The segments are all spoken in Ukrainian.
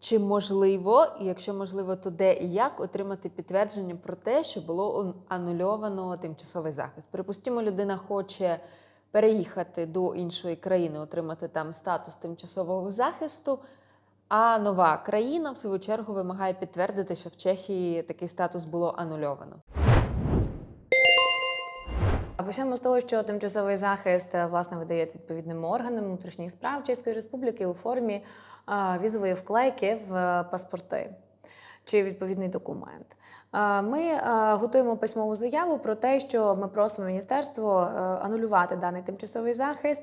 Чи можливо, і якщо можливо, то де і як отримати підтвердження про те, що було ан- анульовано тимчасовий захист? Припустимо, людина хоче переїхати до іншої країни, отримати там статус тимчасового захисту. А нова країна, в свою чергу, вимагає підтвердити, що в Чехії такий статус було анульовано. Почнемо з того, що тимчасовий захист е, власне видається відповідним органам внутрішніх справ Чеської Республіки у формі е, візової вклейки в е, паспорти чи відповідний документ. Ми готуємо письмову заяву про те, що ми просимо міністерство анулювати даний тимчасовий захист.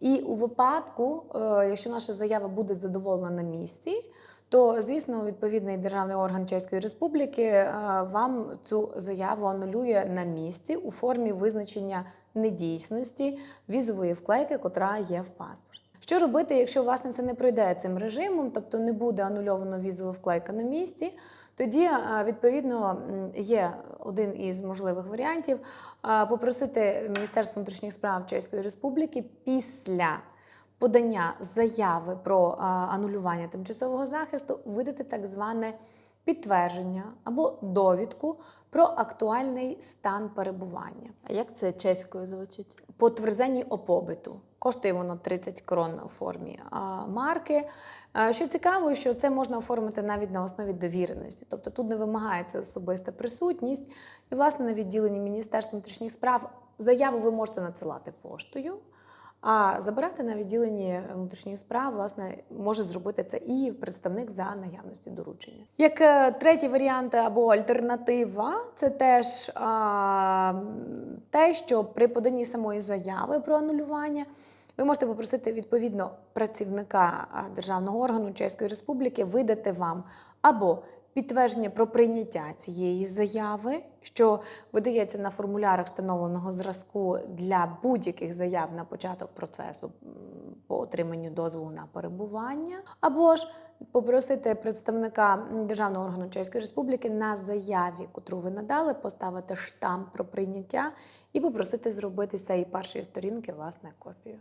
І у випадку, якщо наша заява буде задоволена на місці, то звісно, відповідний державний орган Чеської Республіки е, вам цю заяву анулює на місці у формі визначення недійсності візової вклейки, котра є в паспорті. Що робити, якщо власне це не пройде цим режимом, тобто не буде анулювано візова вклейка на місці? Тоді е, відповідно є один із можливих варіантів е, попросити Міністерство внутрішніх справ Чеської Республіки після подання заяви про анулювання тимчасового захисту видати так зване підтвердження або довідку про актуальний стан перебування А як це чеською звучить? по тверзенні о побиту. Коштує воно 30 крон у формі марки. Що цікаво, що це можна оформити навіть на основі довіреності. Тобто тут не вимагається особиста присутність. І, власне, на відділенні Міністерства внутрішніх справ заяву ви можете надсилати поштою. А забирати на відділенні внутрішніх справ, власне, може зробити це і представник за наявності доручення. Як е, третій варіант або альтернатива, це теж а, те, що при поданні самої заяви про анулювання ви можете попросити відповідно працівника державного органу Чеської Республіки видати вам або підтвердження про прийняття цієї заяви, що видається на формулярах встановленого зразку для будь-яких заяв на початок процесу по отриманню дозволу на перебування, або ж попросити представника державного органу Чеської Республіки на заяві, котру ви надали, поставити штамп про прийняття і попросити зробити з цієї першої сторінки власне копію.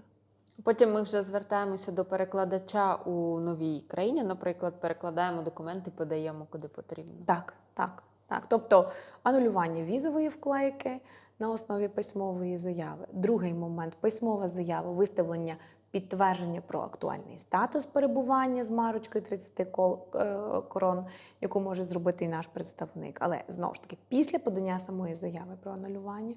Потім ми вже звертаємося до перекладача у новій країні. Наприклад, перекладаємо документи, подаємо куди потрібно. Так, так, так. Тобто анулювання візової вклейки на основі письмової заяви. Другий момент письмова заява, виставлення підтвердження про актуальний статус перебування з марочкою 30 кол- е, корон, яку може зробити і наш представник. Але знову ж таки, після подання самої заяви про анулювання.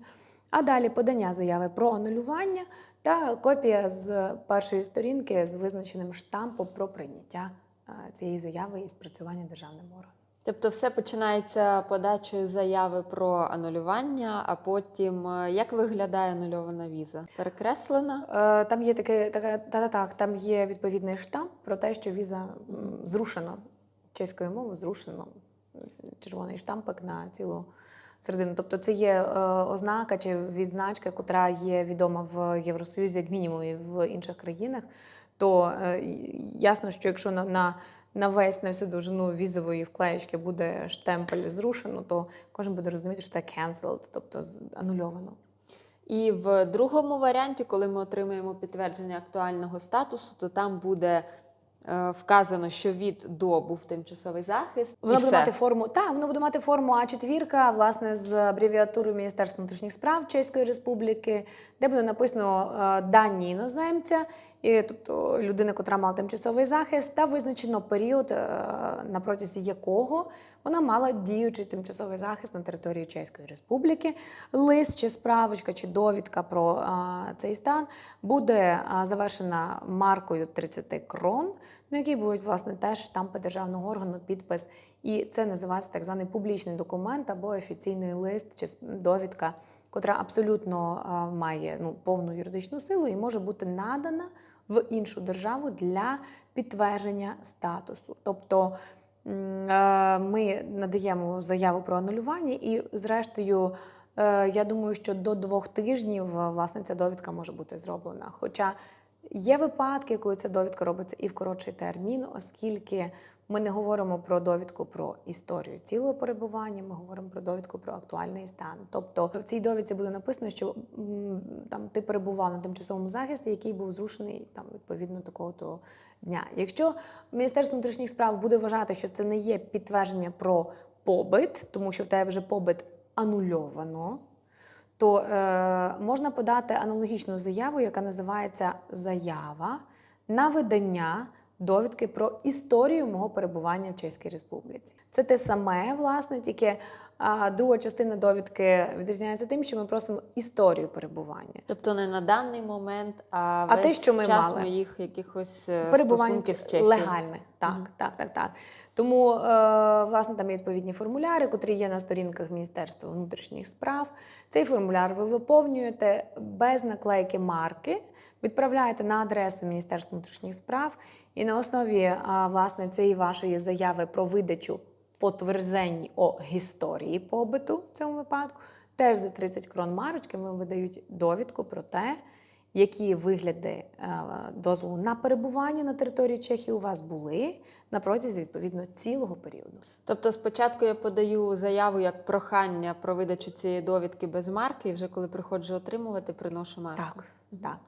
А далі подання заяви про анулювання та копія з першої сторінки з визначеним штампом про прийняття е, цієї заяви і спрацювання державним органом. Тобто, все починається подачею заяви про анулювання, а потім е, як виглядає анульована віза? Перекреслена? Е, Там є таке, таке та, та, так, там є відповідний штамп про те, що віза м, зрушено чеською мовою, зрушено червоний штампик на цілу середину. Тобто це є е, ознака чи відзначка, котра є відома в Євросоюзі, як мінімум, і в інших країнах. То е, ясно, що якщо на, на, на весь на всю довжину візової вклеєчки буде штемпель зрушено, то кожен буде розуміти, що це cancelled, тобто анульовано. І в другому варіанті, коли ми отримаємо підтвердження актуального статусу, то там буде вказано, що від до був тимчасовий захист. Воно буде все. мати форму, так, воно буде мати форму А4, власне, з абревіатурою Міністерства внутрішніх справ Чеської Республіки, де буде написано е, дані іноземця, і, тобто людина, котра мала тимчасовий захист, та визначено період, е, на протязі якого вона мала діючий тимчасовий захист на території Чеської Республіки. Лист чи справочка, чи довідка про е, цей стан буде е, завершена маркою 30 крон, на якій будуть власне теж штампи державного органу, підпис. І це називається так званий публічний документ або офіційний лист чи довідка, котра абсолютно е, має ну, повну юридичну силу і може бути надана в іншу державу для підтвердження статусу. Тобто е, ми надаємо заяву про анулювання, і, зрештою, е, я думаю, що до двох тижнів власне ця довідка може бути зроблена. Хоча Є випадки, коли ця довідка робиться і в коротший термін, оскільки ми не говоримо про довідку про історію цілого перебування, ми говоримо про довідку про актуальний стан. Тобто в цій довідці буде написано, що там ти перебував на тимчасовому захисті, який був зрушений там відповідно такого то дня. Якщо Міністерство внутрішніх справ буде вважати, що це не є підтвердження про побит, тому що в тебе вже побит анульовано, то е, можна подати аналогічну заяву, яка називається заява на видання довідки про історію мого перебування в Чеській Республіці. Це те саме, власне, тільки а, друга частина довідки відрізняється тим, що ми просимо історію перебування. Тобто не на даний момент, а, А те, що ми час мали. моїх якихось е, перебувань стосунків з легальних. Так, так, так, так. Тому, е, власне, там є відповідні формуляри, котрі є на сторінках Міністерства внутрішніх справ. Цей формуляр ви виповнюєте без наклейки марки, відправляєте на адресу Міністерства внутрішніх справ, і на основі е, власне цієї вашої заяви про видачу потверджень о історії побиту в цьому випадку, теж за 30 крон марочки вам видають довідку про те, які вигляди е, дозволу на перебування на території Чехії у вас були на протязі відповідно цілого періоду. Тобто спочатку я подаю заяву як прохання про видачу цієї довідки без марки, і вже коли приходжу отримувати, приношу марку. Так, так.